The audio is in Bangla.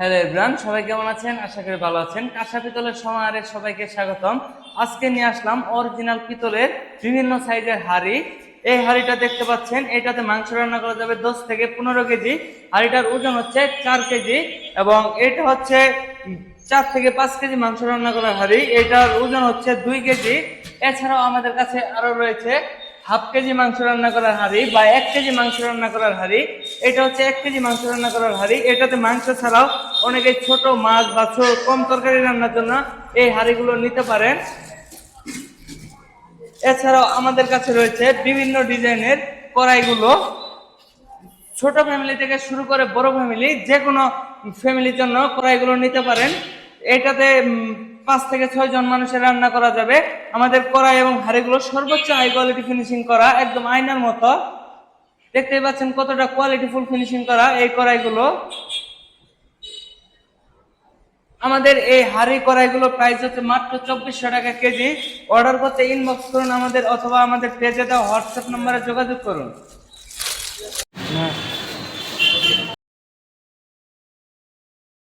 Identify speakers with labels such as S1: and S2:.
S1: হ্যালো এভরান সবাই কেমন আছেন? আশা করি ভালো আছেন। কাঁসা পিতলের সমাহারে সবাইকে স্বাগতম। আজকে নিয়ে আসলাম অরিজিনাল পিতলের বিভিন্ন সাইজের হাড়ি। এই হাড়িটা দেখতে পাচ্ছেন, এটাতে মাংস রান্না করা যাবে দশ থেকে পনেরো কেজি। হাড়িটার ওজন হচ্ছে চার কেজি এবং এটা হচ্ছে চার থেকে পাঁচ কেজি মাংস রান্না করার হাড়ি। এটার ওজন হচ্ছে দুই কেজি। এছাড়াও আমাদের কাছে আরও রয়েছে হাফ কেজি মাংস রান্না করার হাঁড়ি বা এক কেজি মাংস রান্না করার হাঁড়ি। এটা হচ্ছে এক কেজি মাংস রান্না করার হাঁড়ি। এটাতে মাংস ছাড়াও অনেকে ছোট মাছ বা কম তরকারি রান্নার জন্য এই হাঁড়িগুলো নিতে পারেন। এছাড়াও আমাদের কাছে রয়েছে বিভিন্ন ডিজাইনের কড়াইগুলো। ছোট ফ্যামিলি থেকে শুরু করে বড় ফ্যামিলি যে কোনো ফ্যামিলির জন্য কড়াইগুলো নিতে পারেন। এটাতে পাঁচ থেকে ছয় জন মানুষের রান্না করা যাবে। আমাদের কড়াই এবং হাঁড়িগুলো সর্বোচ্চ হাই কোয়ালিটি ফিনিশিং করা, একদম আয়নার মতো। দেখতেই পাচ্ছেন কতটা কোয়ালিটি ফুল ফিনিশিং করা এই কড়াইগুলো। আমাদের এই হাড়ি কড়াইগুলো প্রাইস হচ্ছে মাত্র চব্বিশশো টাকা কেজি। অর্ডার করতে ইনবক্স করুন আমাদের অথবা আমাদের পেজে দেওয়া হোয়াটসঅ্যাপ নম্বরে যোগাযোগ করুন।